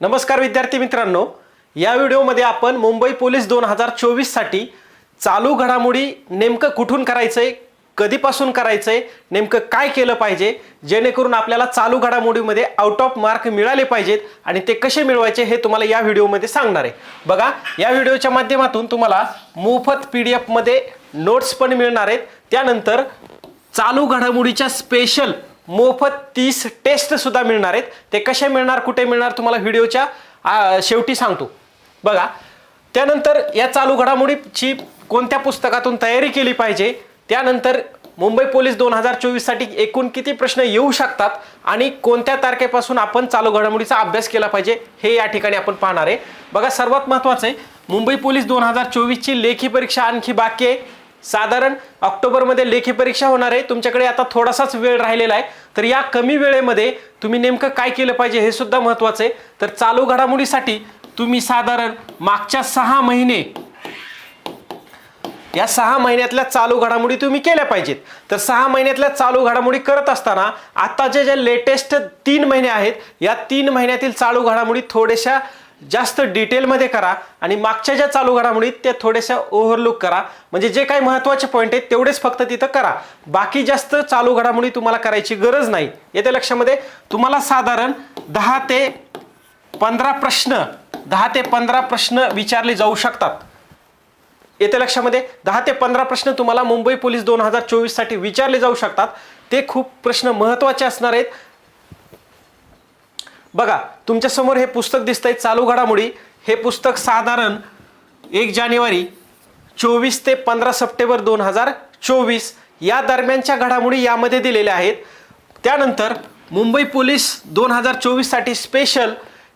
नमस्कार विद्यार्थी मित्रांनो या व्हिडिओमध्ये आपण मुंबई पोलीस दोन हजार चोवीससाठी चालू घडामोडी नेमकं कुठून करायचं आहे कधीपासून करायचं आहे नेमकं काय केलं पाहिजे जेणेकरून आपल्याला चालू घडामोडीमध्ये आउट ऑफ मार्क मिळाले पाहिजेत आणि ते कसे मिळवायचे हे तुम्हाला या व्हिडिओमध्ये सांगणार आहे. बघा या व्हिडिओच्या माध्यमातून तुम्हाला मोफत पी डी एफमध्ये नोट्स पण मिळणार आहेत. त्यानंतर चालू घडामोडीच्या स्पेशल मोफत तीस टेस्ट सुद्धा मिळणार आहेत. ते कसे मिळणार कुठे मिळणार तुम्हाला व्हिडिओच्या शेवटी सांगतो. बघा त्यानंतर या चालू घडामोडीची कोणत्या पुस्तकातून तयारी केली पाहिजे त्यानंतर मुंबई पोलीस दोन हजार चोवीससाठी एकूण किती प्रश्न येऊ शकतात आणि कोणत्या तारखेपासून आपण चालू घडामोडीचा अभ्यास केला पाहिजे हे या ठिकाणी आपण पाहणार आहे. बघा सर्वात महत्त्वाचं आहे मुंबई पोलीस दोन हजार चोवीसची लेखी परीक्षा आणखी बाकी आहे. साधारण ऑक्टोबरमध्ये लेखी परीक्षा होणार आहे. तुमच्याकडे आता थोडासाच वेळ राहिलेला आहे. तर या कमी वेळेमध्ये तुम्ही नेमकं काय केलं पाहिजे हे सुद्धा महत्त्वाचं आहे. तर चालू घडामोडीसाठी तुम्ही साधारण मागच्या सहा महिने या सहा महिन्यातल्या चालू घडामोडी तुम्ही केल्या पाहिजेत. तर सहा महिन्यातल्या चालू घडामोडी करत असताना आत्ताचे जे लेटेस्ट तीन महिने आहेत या तीन महिन्यातील चालू घडामोडी थोड्याशा जास्त डिटेलमध्ये करा आणि मागच्या ज्या चालू घडामोडी त्या थोड्याशा ओव्हरलुक करा. म्हणजे जे काही महत्त्वाचे पॉईंट आहेत तेवढेच फक्त तिथं करा. बाकी जास्त चालू घडामोडी तुम्हाला करायची गरज नाही. येत्या लक्षामध्ये? तुम्हाला साधारण दहा ते पंधरा प्रश्न दहा ते पंधरा प्रश्न विचारले जाऊ शकतात. येत्या लक्षामध्ये? दहा ते पंधरा प्रश्न तुम्हाला मुंबई पोलीस दोन हजार चोवीससाठी विचारले जाऊ शकतात. ते खूप प्रश्न महत्त्वाचे असणार आहेत. बघा तुमच्यासमोर हे पुस्तक दिसतंय चालू घडामोडी. हे पुस्तक साधारण एक जानेवारी चोवीस ते पंधरा सप्टेंबर दोन हजार चोवीस या दरम्यानच्या घडामोडी यामध्ये दिलेल्या आहेत. त्यानंतर मुंबई पोलीस दोन हजार चोवीससाठी स्पेशल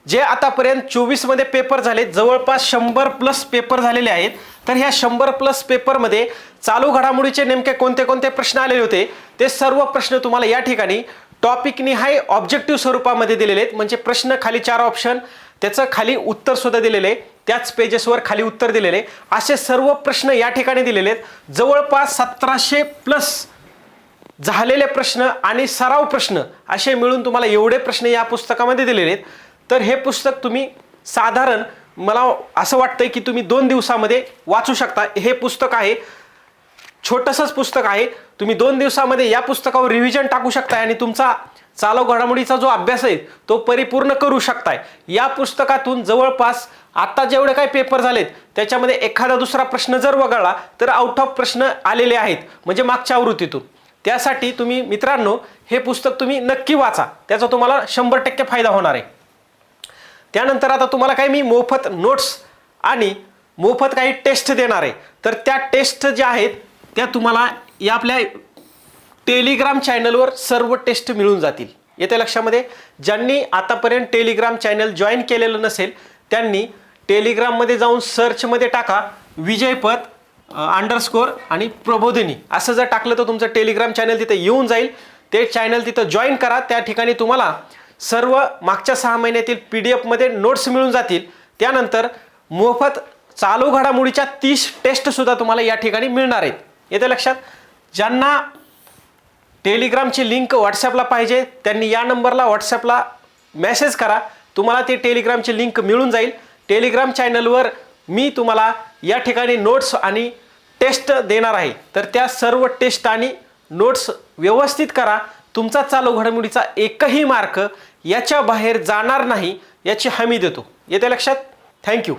जे आतापर्यंत चोवीसमध्ये पेपर झाले जवळपास शंभर प्लस पेपर झालेले आहेत. तर ह्या शंभर प्लस पेपरमध्ये चालू घडामोडीचे नेमके कोणते कोणते प्रश्न आलेले होते ते सर्व प्रश्न तुम्हाला या ठिकाणी टॉपिक निहाय ऑब्जेक्टिव्ह स्वरूपामध्ये दिलेले आहेत. म्हणजे प्रश्न खाली चार ऑप्शन त्याचं खाली उत्तर सुद्धा दिलेले आहे. त्याच पेजेसवर खाली उत्तर दिलेले असे सर्व प्रश्न या ठिकाणी दिलेले आहेत. जवळपास सतराशे प्लस झालेले प्रश्न आणि सराव प्रश्न असे मिळून तुम्हाला एवढे प्रश्न या पुस्तकामध्ये दिलेले आहेत. तर हे पुस्तक तुम्ही साधारण मला असं वाटतंय की तुम्ही दोन दिवसामध्ये वाचू शकता. हे पुस्तक आहे छोटंसंच पुस्तक आहे. तुम्ही दोन दिवसामध्ये या पुस्तकावर रिव्हिजन टाकू शकताय आणि तुमचा चालू घडामोडीचा जो अभ्यास आहे तो परिपूर्ण करू शकताय. या पुस्तकातून जवळपास आत्ता जेवढे काही पेपर झालेत त्याच्यामध्ये एखादा दुसरा प्रश्न जर वगळला तर आउट ऑफ प्रश्न आलेले आहेत. म्हणजे मागच्या आवृत्तीतून. त्यासाठी तुम्ही मित्रांनो हे पुस्तक तुम्ही नक्की वाचा. त्याचा तुम्हाला शंभर टक्के फायदा होणार आहे. त्यानंतर आता तुम्हाला काही मी मोफत नोट्स आणि मोफत काही टेस्ट देणार आहे. तर त्या टेस्ट ज्या आहेत त्या तुम्हाला या आपल्या टेलिग्राम चॅनलवर सर्व टेस्ट मिळून जातील. येत्या लक्षामध्ये ज्यांनी आतापर्यंत टेलिग्राम चॅनल जॉईन केलेलं नसेल त्यांनी टेलिग्राममध्ये जाऊन सर्चमध्ये टाका विजयपथ अंडरस्कोर आणि प्रबोधिनी. असं जर टाकलं तर तुमचं टेलिग्राम चॅनल तिथे येऊन जाईल. ते चॅनल तिथं जॉईन करा. त्या ठिकाणी तुम्हाला सर्व मागच्या सहा महिन्यातील पी डी एफमध्ये नोट्स मिळून जातील. त्यानंतर मोफत चालू घडामोडीच्या तीस टेस्टसुद्धा तुम्हाला या ठिकाणी मिळणार आहेत. येत्या लक्षात? ज्यांना टेलिग्रामची लिंक व्हॉट्सॲपला पाहिजे त्यांनी या नंबरला व्हॉट्सॲपला मेसेज करा. तुम्हाला ती टेलिग्रामची लिंक मिळून जाईल. टेलिग्राम चॅनलवर मी तुम्हाला या ठिकाणी नोट्स आणि टेस्ट देणार आहे. तर त्या सर्व टेस्ट आणि नोट्स व्यवस्थित करा. तुमचा चालू घडामोडीचा एकही मार्क याच्या बाहेर जाणार नाही याची हमी देतो. येत्या लक्षात? थँक्यू.